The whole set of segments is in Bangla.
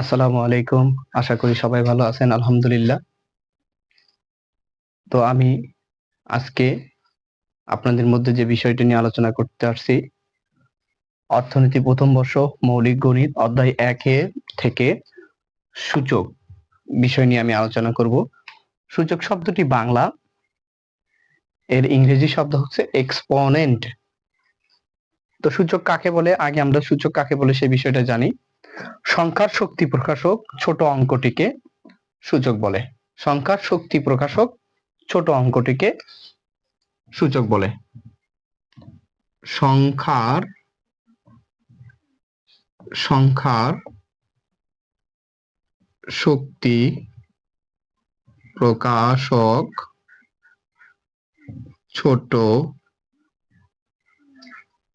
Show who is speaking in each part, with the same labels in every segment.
Speaker 1: আসসালামু আলাইকুম। আশা করি সবাই ভালো আছেন, আলহামদুলিল্লাহ। তো আমি আজকে আপনাদের মধ্যে যে বিষয়টি নিয়ে আলোচনা করতে আসছি, অর্থনীতি প্রথম বর্ষ, মৌলিক গণিত, অধ্যায় একে থেকে সূচক বিষয় নিয়ে আমি আলোচনা করব। সূচক শব্দটি বাংলা, এর ইংরেজি শব্দ হচ্ছে এক্সপোনেন্ট তো সূচক কাকে বলে? আগে আমরা সূচক কাকে বলে সেই বিষয়টা জানি। সংখ্যার শক্তি প্রকাশক ছোট অঙ্কটিকে সূচক বলে। সংখ্যার শক্তি প্রকাশক ছোট অঙ্কটিকে সূচক বলে। সংখ্যার সংখ্যার শক্তি প্রকাশক ছোট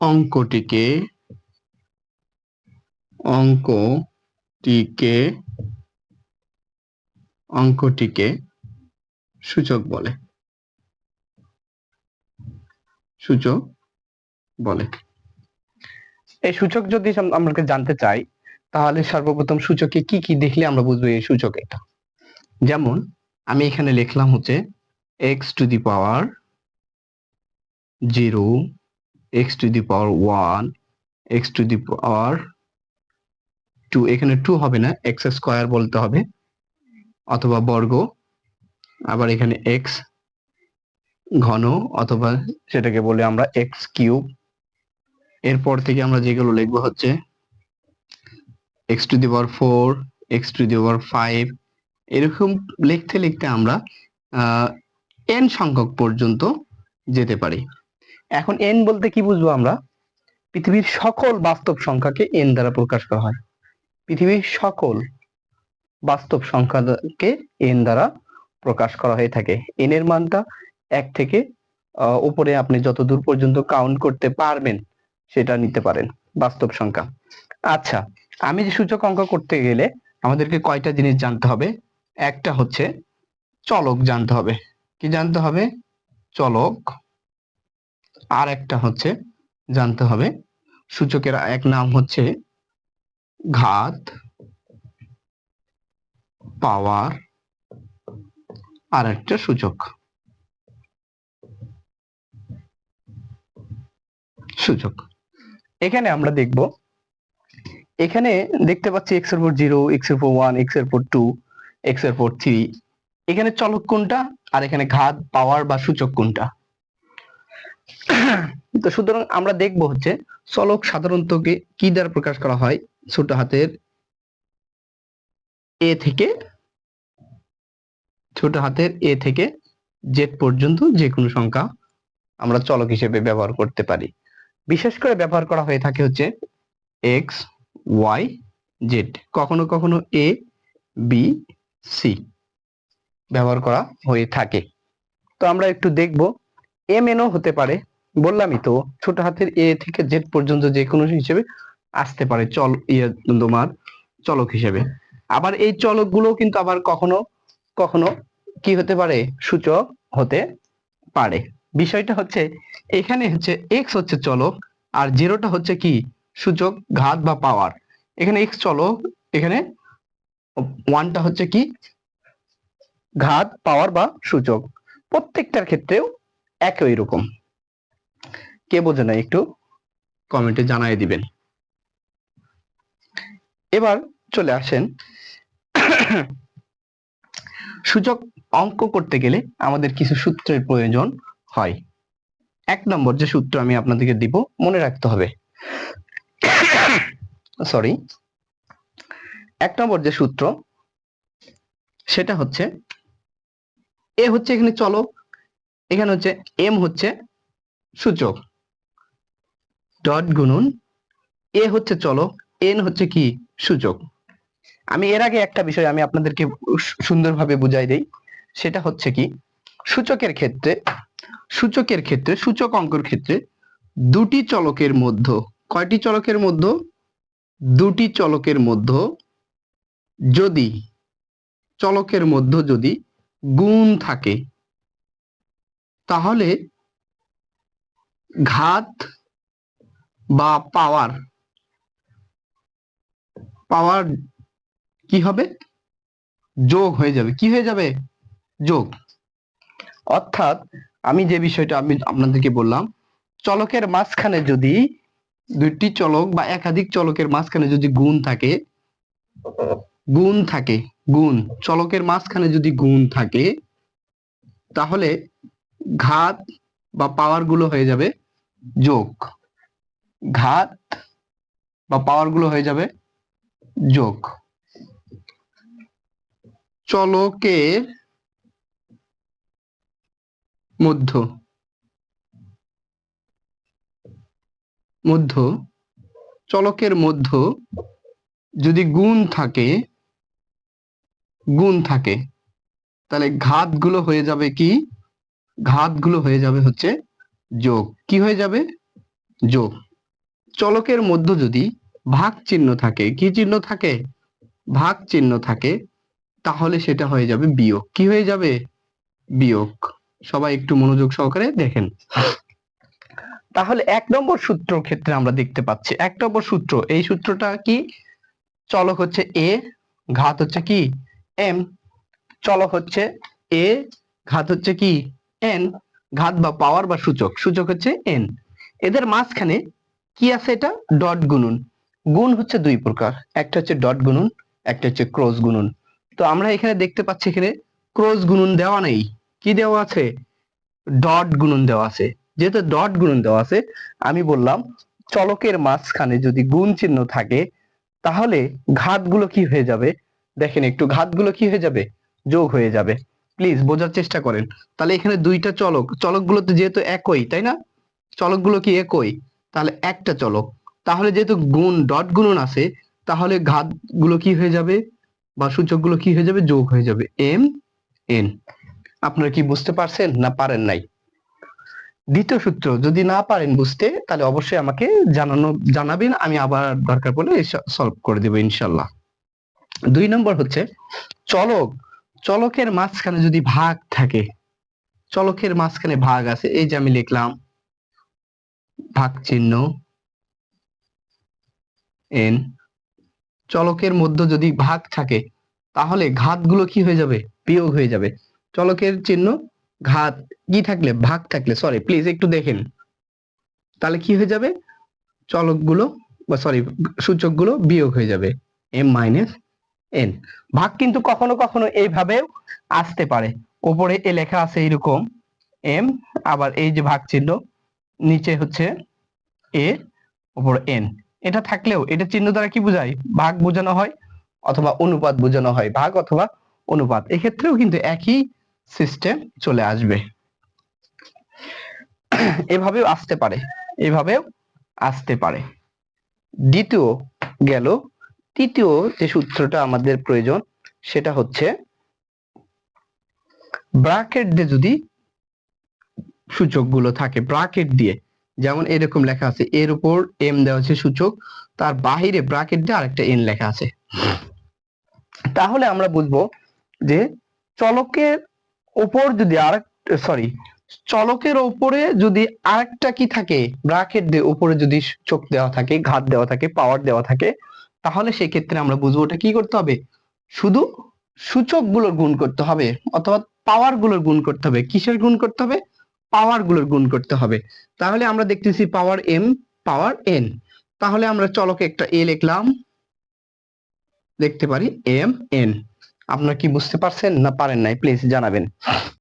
Speaker 1: অঙ্কটিকে অঙ্কটিকে অঙ্কটিকে সূচক বলে। সূচক বলে। এই সূচক যদি আম- আমরা জানতে চাই, তাহলে সর্বপ্রথম সূচকে কি কি দেখলে আমরা বুঝব এই সূচক এটা যেমন, আমি এখানে লিখলাম হচ্ছে x to the power zero x to the power one x to the power two এখানে টু হবে না এক্স স্কোয়ার বলতে হবে, অথবা বর্গ, আবার এখানে এক্স ঘন, অথবা সেটাকে বলে আমরা এক্স কিউব এরপর থেকে আমরা যেগুলো লিখব হচ্ছে x to the power four x to the power five এরকম লিখতে লিখতে আমরা এন সংখ্যক পর্যন্ত যেতে পারি। এখন এন বলতে কি বুঝব আমরা? পৃথিবীর সকল বাস্তব সংখ্যাকে এন দ্বারা প্রকাশ করা হয়। পৃথিবীর সকল বাস্তব সংখ্যাকে এন দ্বারা প্রকাশ করা হয়ে থাকে। এন এর মানটা এক থেকে উপরে আপনি যত দূর পর্যন্ত কাউন্ট করতে পারবেন, সেটা নিতে পারেন বাস্তব সংখ্যা। আচ্ছা আমি যে সূচক অঙ্ক করতে গেলে আমাদেরকে কয়টা জিনিস জানতে হবে? একটা হচ্ছে চলক জানতে হবে। কি জানতে হবে? চলক আর একটা হচ্ছে জানতে হবে। সূচকের এক নাম হচ্ছে ঘাত, পাওয়ার, আর একটা সূচক। সূচক। এখানে আমরা দেখব, এখানে দেখতে পাচ্ছি এক্সের উপর জিরো এক্সের উপর ওয়ান এক্সের উপর টু এক্সের উপর থ্রি এখানে চলক কোনটা? আর এখানে ঘাত, পাওয়ার বা সূচক কোনটা? তো সুতরাং আমরা দেখব হচ্ছে চলক সাধারণত কি- কি দ্বারা প্রকাশ করা হয়? ছোট হাতের এ থেকে ছোট হাতের এ থেকে জেড পর্যন্ত যে কোনো সংখ্যা আমরা চলক হিসেবে ব্যবহার করতে পারি। বিশেষ করে ব্যবহার করা হয়ে থাকে হচ্ছে এক্স ওয়াই জেড কখনো কখনো এ বি সি ব্যবহার করা হয়ে থাকে। তো আমরা একটু দেখব এম এনও হতে পারে, বললামই তো, ছোট হাতের এ থেকে জেড পর্যন্ত যে কোনো হিসেবে আসতে পারে, চল ইয়ে তোমার চলক হিসেবে। আবার এই চলকগুলো কিন্তু আবার কখনো কখনো কি হতে পারে, সূচক হতে পারে। বিষয়টা হচ্ছে, এখানে হচ্ছে এক্স হচ্ছে চলক, আর জিরোটা হচ্ছে কি, সূচক, ঘাত বা পাওয়ার। এখানে এক্স চলক, এখানে ওয়ানটা হচ্ছে কি, ঘাত, পাওয়ার বা সূচক। প্রত্যেকটার ক্ষেত্রেও একই রকম। কে বোঝে না একটু? কমেন্টে জানাই দিবেন। এবার চলে আসেন। সূচক অঙ্ক করতে গেলে আমাদের কিছু সূত্রের প্রয়োজন হয়। এক নম্বর যে সূত্র আমি আপনাদেরকে দিব, মনে রাখতে হবে। সরি এক নম্বর যে সূত্র, সেটা হচ্ছে, এ হচ্ছে এখানে চলক এখানে হচ্ছে এম হচ্ছে সূচক। ডট গুণন এ হচ্ছে চলক এন হচ্ছে কি? সূচক। আমি এর আগে একটা বিষয় আমি আপনাদেরকে সুন্দরভাবে বুঝাই দেই। সেটা হচ্ছে কি? সূচকের ক্ষেত্রে সূচকের ক্ষেত্রে, সূচক অঙ্কর ক্ষেত্রে দুটি চলকের মধ্য, কয়টি চলকের মধ্য? দুটি চলকের মধ্য যদি, চলকের মধ্য যদি গুণ থাকে তাহলে ঘাত বা পাওয়ার পাওয়ার কি হবে? যোগ হয়ে যাবে। কি হয়ে যাবে? যোগ। অর্থাৎ আমি যে বিষয়টা আমি আপনাদেরকে বললাম, চলকের মাঝখানে যদি দুইটি চলক বা একাধিক চলকের মাঝখানে যদি গুণ থাকে গুণ থাকে, গুণ। চলকের মাঝখানে যদি গুণ থাকে, তাহলে ঘাত বা পাওয়ারগুলো হয়ে যাবে যোগ। ঘাত বা পাওয়ারগুলো হয়ে যাবে যোগ। চলকের মধ্য মধ্য, চলকের মধ্য যদি গুণ থাকে গুণ থাকে, তাহলে ঘাতগুলো হয়ে যাবে কি? ঘাতগুলো হয়ে যাবে হচ্ছে যোগ। কি হয়ে যাবে? যোগ। চলকের মধ্য যদি ভাগ চিহ্ন থাকে, কি চিহ্ন থাকে? ভাগ চিহ্ন থাকে, তাহলে সেটা হয়ে যাবে বিয়োগ। কি হয়ে যাবে? বিয়োগ। সবাই একটু মনোযোগ সহকারে দেখেন। তাহলে এক নম্বর সূত্র ক্ষেত্রে আমরা দেখতে পাচ্ছি, এক নম্বর সূত্র, এই সূত্রটা কি? চলক হচ্ছে এ ঘাত হচ্ছে কি? এম চলক হচ্ছে এ ঘাত হচ্ছে কি? এন ঘাত বা পাওয়ার বা সূচক। সূচক হচ্ছে এন এদের মাঝখানে কি আছে এটা? ডট গুণন। গুণ হচ্ছে দুই প্রকার। একটা হচ্ছে ডট গুণন, একটা হচ্ছে ক্রস গুণন। তো আমরা এখানে দেখতে পাচ্ছি এখানে ক্রস গুণন দেওয়া নেই। কি দেওয়া আছে? ডট গুণন দেওয়া আছে। যেহেতু ডট গুণন দেওয়া আছে, আমি বললাম চলকের মাঝখানে যদি গুণ চিহ্ন থাকে, তাহলে ঘাতগুলো কি হয়ে যাবে? দেখেন একটু, ঘাতগুলো কি হয়ে যাবে? যোগ হয়ে যাবে। প্লিজ বোঝার চেষ্টা করেন। তাহলে এখানে দুইটা চলক চলকগুলো তো যেহেতু একই, তাই না? চলকগুলো কি একই? তাহলে একটা চলক। তাহলে যেহেতু গুণ, ডট গুণন আছে, তাহলে ঘাতগুলো কি হয়ে যাবে? বা সূচকগুলো কি হয়ে যাবে? যোগ হয়ে যাবে এম এন আপনারা কি বুঝতে পারছেন না পারেন নাই? দ্বিতীয় সূত্র, যদি না পারেন বুঝতে, তাহলে অবশ্যই আমাকে জানানো, জানাবেন, আমি আবার দরকার পড়লে সলভ করে দেবো, ইনশাল্লাহ। দুই নম্বর হচ্ছে, চলক চলকের মাঝখানে যদি ভাগ থাকে, চলকের মাঝখানে ভাগ আছে, এই যে আমি লিখলাম, ভাগ চিহ্ন এন চলকের মধ্যে যদি ভাগ থাকে, তাহলে ঘাতগুলো কি হয়ে যাবে? বিয়োগ হয়ে যাবে। চলকের চিহ্ন ঘাত, কি থাকলে? ভাগ থাকলে সরি প্লিজ একটু দেখেন। তাহলে কি হয়ে যাবে? চলকগুলো, বা সরি সূচকগুলো বিয়োগ হয়ে যাবে এম মাইনাস এন। ভাগ কিন্তু কখনো কখনো এইভাবেও আসতে পারে। উপরে এ লেখা আছে এরকম এম, আবার এই যে ভাগ চিহ্ন, নিচে হচ্ছে এ, উপর এন। এটা থাকলেও এটা চিহ্ন দ্বারা কি বোঝায়? ভাগ বোঝানো হয় অথবা অনুপাত বোঝানো হয়, ভাগ অথবা অনুপাত। এক্ষেত্রেও কিন্তু একই সিস্টেম চলে আসবে। এভাবেও আসতে পারে, এভাবেও আসতে পারে। দ্বিতীয় গেল তৃতীয় যে সূত্রটা আমাদের প্রয়োজন, সেটা হচ্ছে ব্রাকেট দিয়ে যদি সূচকগুলো থাকে ব্রাকেট দিয়ে, যেমন এরকম লেখা আছে, এর উপর এম দেওয়া আছে সূচক, তার বাহিরে ব্রাকেট দিয়ে আরেকটা এন লেখা আছে। তাহলে আমরা বুঝব যে চলকের উপর যদি আরেক সরি চলকের উপরে যদি আরেকটা কি থাকে ব্রাকেট দিয়ে উপরে যদি চোখ দেওয়া থাকে, ঘাত দেওয়া থাকে পাওয়ার দেওয়া থাকে তাহলে সেক্ষেত্রে আমরা বুঝব ওটা কি করতে হবে? শুধু সূচকগুলোর গুণ করতে হবে অথবা পাওয়ারগুলোর গুণ করতে হবে। কিসের গুণ করতে হবে? পাওয়ারগুলোর গুণ করতে হবে। তাহলে আমরা দেখতেছি পাওয়ার এম পাওয়ার এন তাহলে আমরা চলকে একটা এ লিখলাম। দেখতে পারি এম এন আপনারা কি বুঝতে পারছেন না পারেন নাই? প্লিজ জানাবেন।